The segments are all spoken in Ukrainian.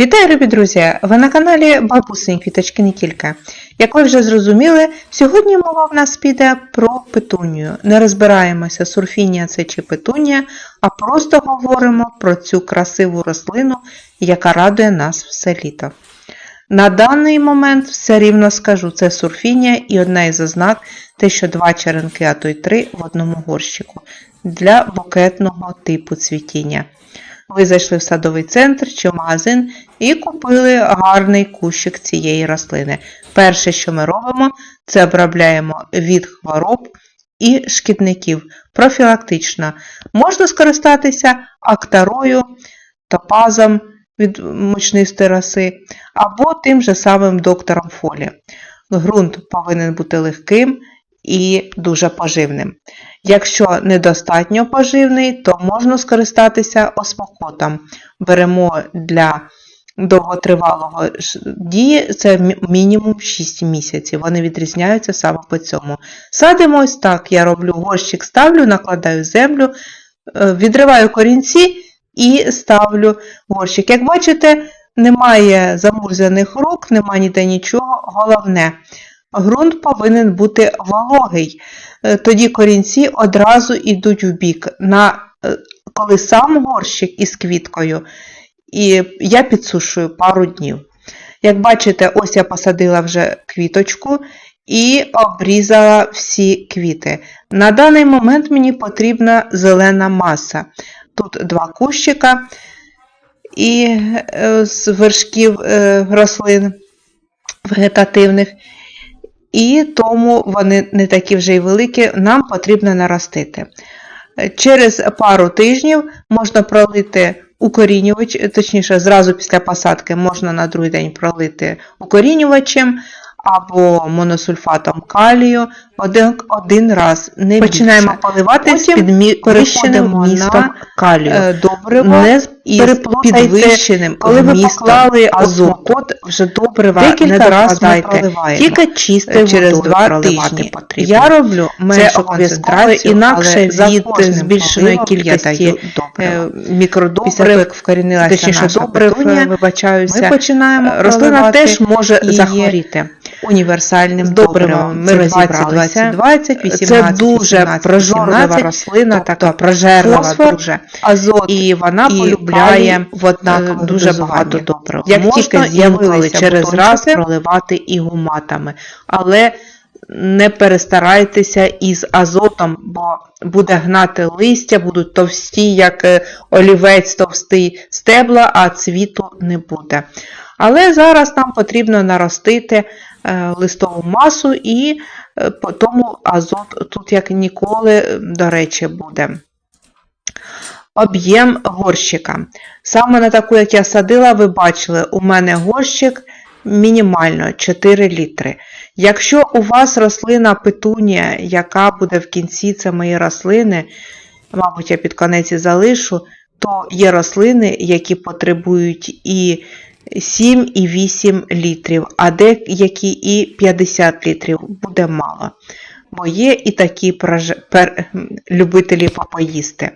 Вітаю, любі друзі! Ви на каналі Бабусень Квіточки не. Як ви вже зрозуміли, сьогодні мова в нас піде про петунію. Не розбираємося, сурфінія це чи петунія, а просто говоримо про цю красиву рослину, яка радує нас все літо. На даний момент все рівно скажу, це сурфінія і одна із ознак те, що два черенки, а то й три в одному горщику для букетного типу цвітіння. Ви зайшли в садовий центр чи в магазин і купили гарний кущик цієї рослини. Перше, що ми робимо, це обробляємо від хвороб і шкідників. Профілактично. Можна скористатися актарою, топазом від мучнистої роси або тим же самим доктором фолі. Ґрунт повинен бути легким і дуже поживним. Якщо недостатньо поживний, то можна скористатися осмокотом. Беремо для довготривалого дії це мінімум 6 місяців. Вони відрізняються саме по цьому. Садимо ось так. Я роблю горщик, ставлю, накладаю землю, е, відриваю корінці і ставлю горщик. Як бачите, немає замурзаних рук, немає ніде нічого. Головне, ґрунт повинен бути вологий. Е, Тоді корінці одразу йдуть в бік. На, е, коли сам горщик із квіткою, і я підсушую пару днів. Як бачите, ось я посадила вже квіточку і обрізала всі квіти. На даний момент мені потрібна зелена маса. Тут два кущика і е, з вершків рослин вегетативних. І тому вони не такі вже й великі, нам потрібно наростити. Через пару тижнів можна пролити укорінювач, точніше, зразу після посадки можна на другий день пролити укорінювачем або моносульфатом калію один, один раз. Не Починаємо більше. поливати з Потім підмі- переходимо містом на калію. Е, добриво Не переплутайте, підвищеним коли ви поклали азот, вже добрива Декілька не ми проливаємо. Тільки чистою через водою два тижні. потрібно. Я роблю меншу концентрацію, інакше від збільшеної кількості, е, мікродобрив, вкорінилася наша добрив, е, вибачаюся, ми починаємо е, рослина теж може захворіти. Універсальним добривом. Ми розібралися. 20, 20, 18, Це дуже 18, прожорлива рослина, тобто така прожерлива фосфор, дуже. азот І вона і полюбляє в е, дуже багато дозуваннях. добрив. Як Можна тільки з'явилися через раз проливати і гуматами. Але не перестарайтеся із азотом, бо буде гнати листя, будуть товсті, як е, олівець товстий стебла, а цвіту не буде. Але зараз нам потрібно наростити е, листову масу і е, по тому азот тут, як ніколи, е, до речі, буде. Об'єм горщика. Саме на таку, як я садила, ви бачили, у мене горщик мінімально 4 літри. Якщо у вас рослина петунія, яка буде в кінці, це мої рослини, мабуть, я під конець і залишу, то є рослини, які потребують і 7, і 8 літрів, а деякі і 50 літрів буде мало. Бо є і такі прож- пер- любителі попоїсти.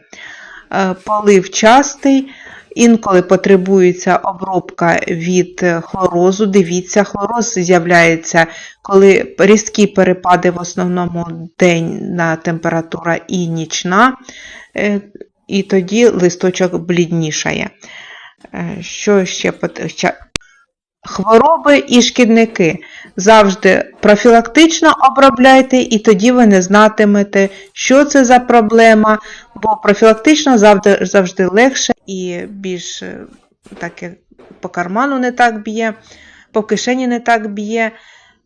Е, Полив частий, інколи потребується обробка від е, хлорозу. Дивіться, хлороз з'являється, коли різкі перепади в основному денна температура і нічна, е, і тоді листочок бліднішає. Е, Що ще Хвороби і шкідники. Завжди профілактично обробляйте, і тоді ви не знатимете, що це за проблема, бо профілактично завжди, завжди легше і більш е, так, як по карману не так б'є, по кишені не так б'є,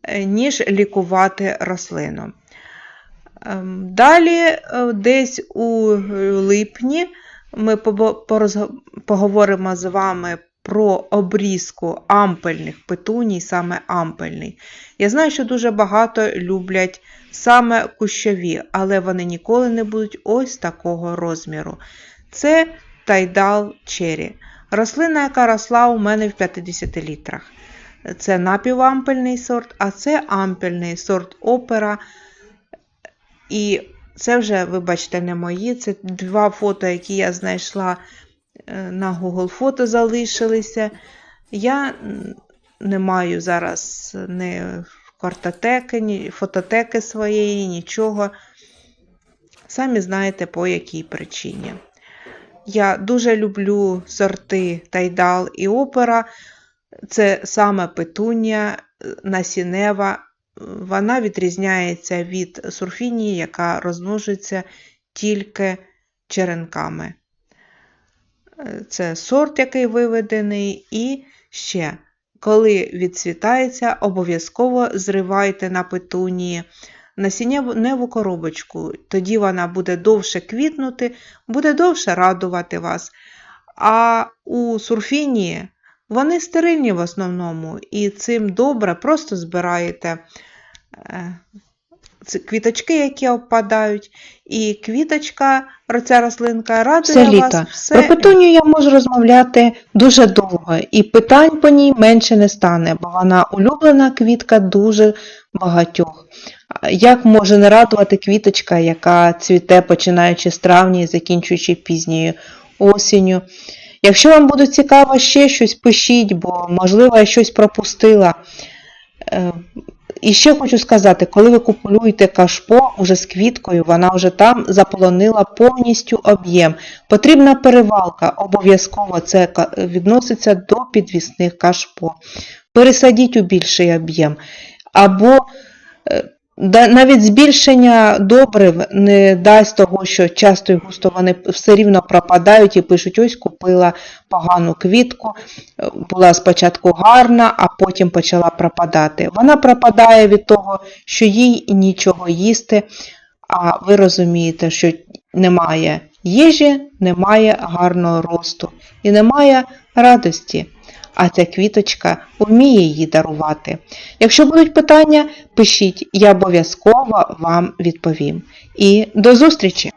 е, ніж лікувати рослину. Ем, Далі, десь у липні, ми поговоримо з вами про обрізку ампельних петуній, саме ампельний. Я знаю, що дуже багато люблять саме кущові, але вони ніколи не будуть ось такого розміру. Це тайдал чері. Рослина, яка росла у мене в 50 літрах. Це напівампельний сорт, а це ампельний сорт опера. І це вже, вибачте, не мої. Це два фото, які я знайшла е, на Google фото залишилися. Я не маю зараз ні картотеки, ні фототеки своєї, нічого. Самі знаєте, по якій причині. Я дуже люблю сорти тайдал і опера. Це саме петунія е, насінева. Вона відрізняється від сурфінії, яка розмножується тільки черенками. Це сорт, який виведений, і ще, коли відцвітається, обов'язково зривайте на петунії насіннєву коробочку, тоді вона буде довше квітнути, буде довше радувати вас. А у сурфінії вони стерильні в основному, і цим добре просто збираєте е, квіточки, які опадають, і квіточка, ця рослинка радує Все вас. Все Про петунію я можу розмовляти дуже довго, і питань по ній менше не стане, бо вона улюблена квітка дуже багатьох. Як може не радувати квіточка, яка цвіте починаючи з травня і закінчуючи пізньою осінню? Якщо вам буде цікаво ще щось, пишіть, бо можливо я щось пропустила. Е, І ще хочу сказати, коли ви купуєте кашпо уже з квіткою, вона вже там заполонила повністю об'єм. Потрібна перевалка, обов'язково це відноситься до підвісних кашпо. Пересадіть у більший об'єм. Або е, навіть збільшення добрив не дасть того, що часто і густо вони все рівно пропадають і пишуть, ось купила погану квітку, була спочатку гарна, а потім почала пропадати. Вона пропадає від того, що їй нічого їсти, а ви розумієте, що немає їжі, немає гарного росту і немає радості. А ця квіточка вміє її дарувати. Якщо будуть питання, пишіть, я обов'язково вам відповім. І до зустрічі!